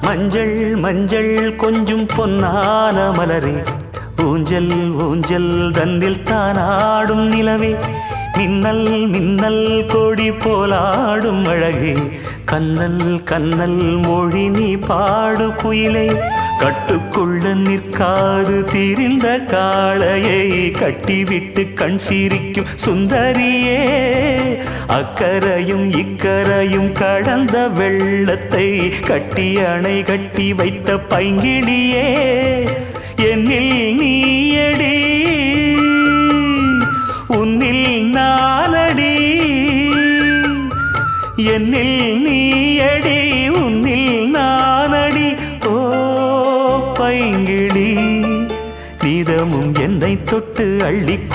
மஞ்சள் மஞ்சள் கொஞ்சம் பொன்னான மலரே. ஊஞ்சல் ஊஞ்சல் தன்னில் தானாடும் நிலவே. மின்னல் மின்னல் கொடி போலாடும் அழகே. கண்ணல் கண்ணல் மொழி நீ பாடு குயிலே. கட்டுக்குள்ள நிற்காது திரிந்த காளையை கட்டிவிட்டு கண் சிரிக்கும் சுந்தரியே. அக்கரையும் இக்கரையும் கடந்த வெள்ளத்தை கட்டி அணை கட்டி வைத்த பைங்கிழியே உன்னில் நானடி என்னில் நீயடி உன்னில் நானடி. ஓ பைங்கிடி நீதமும் என்னை தொட்டு அள்ளிக்கொண்டு